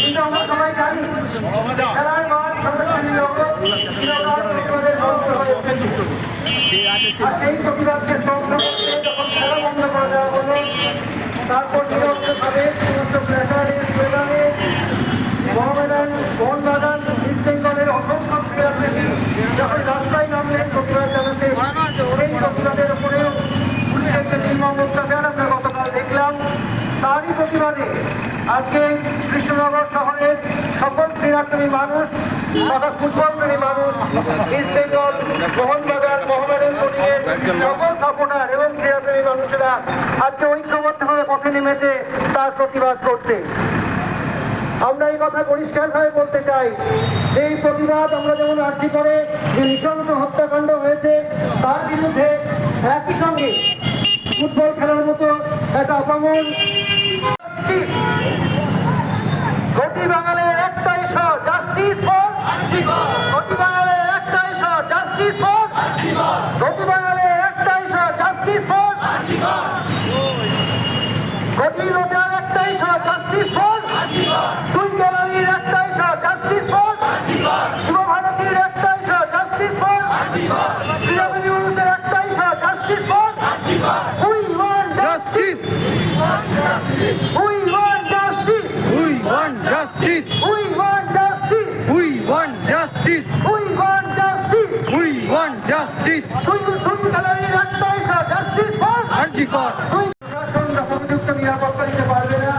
কিন্তু আমরা জানি খেলার মাঠ উঠেছে। আর সেই প্রতিবাদকে যখন খেলা বন্ধ করে দেওয়া হলো তারপর নিরক্ষভাবে তারই প্রতিবাদে। আজকে কৃষ্ণনগর শহরের সকল ক্রীড়াপ্রেমী মানুষ তথা ফুটবল প্রেমী মানুষ ইস্ট বেঙ্গল মোহনবাগান, মোহামেডান বোর্ডিংয়ের সকল সাপোর্টার এবং ক্রীড়াপ্রেমী মানুষেরা আজকে ঐক্যবদ্ধভাবে পথে নেমেছে তার প্রতিবাদ করতে। আমরা এই কথা পরিষ্কারভাবে বলতে চাই যে এই প্রতিবাদ আমরা যেমন আর্জি করে যে নৃশংস হত্যাকাণ্ড হয়েছে, তার বিরুদ্ধে একই সঙ্গে ফুটবল খেলার অপামন গতি বাঙালের একটাই স্বর জাস্টিস ফর গতি বাঙালের একটাই স্বর জাস্টিস ফর গতি বাঙালের একটাই স্বর জাস্টিস ফর গতি লোকের একটাই স্বর জাস্টিস ফর দুই গ্যালারির একটাই স্বর জাস্টিস ফর যুব ভারতীর একটাই স্বর জাস্টিস ফর ক্রীড়াপ্রেমী একটাই স্বর justice for We want justice. We want justice. We want justice. We want justice. We want justice. We want justice. দুই দুই খেলোয়াড়ের একটাই জাস্টিস ফর আরজি কর দুই প্রশাসন উপযুক্ত নিরাপত্তা দিতে পারবে না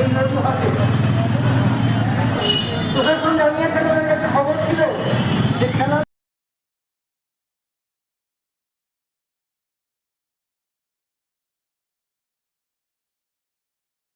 এই নতুন হাতে প্রশাসন জানিয়েছেন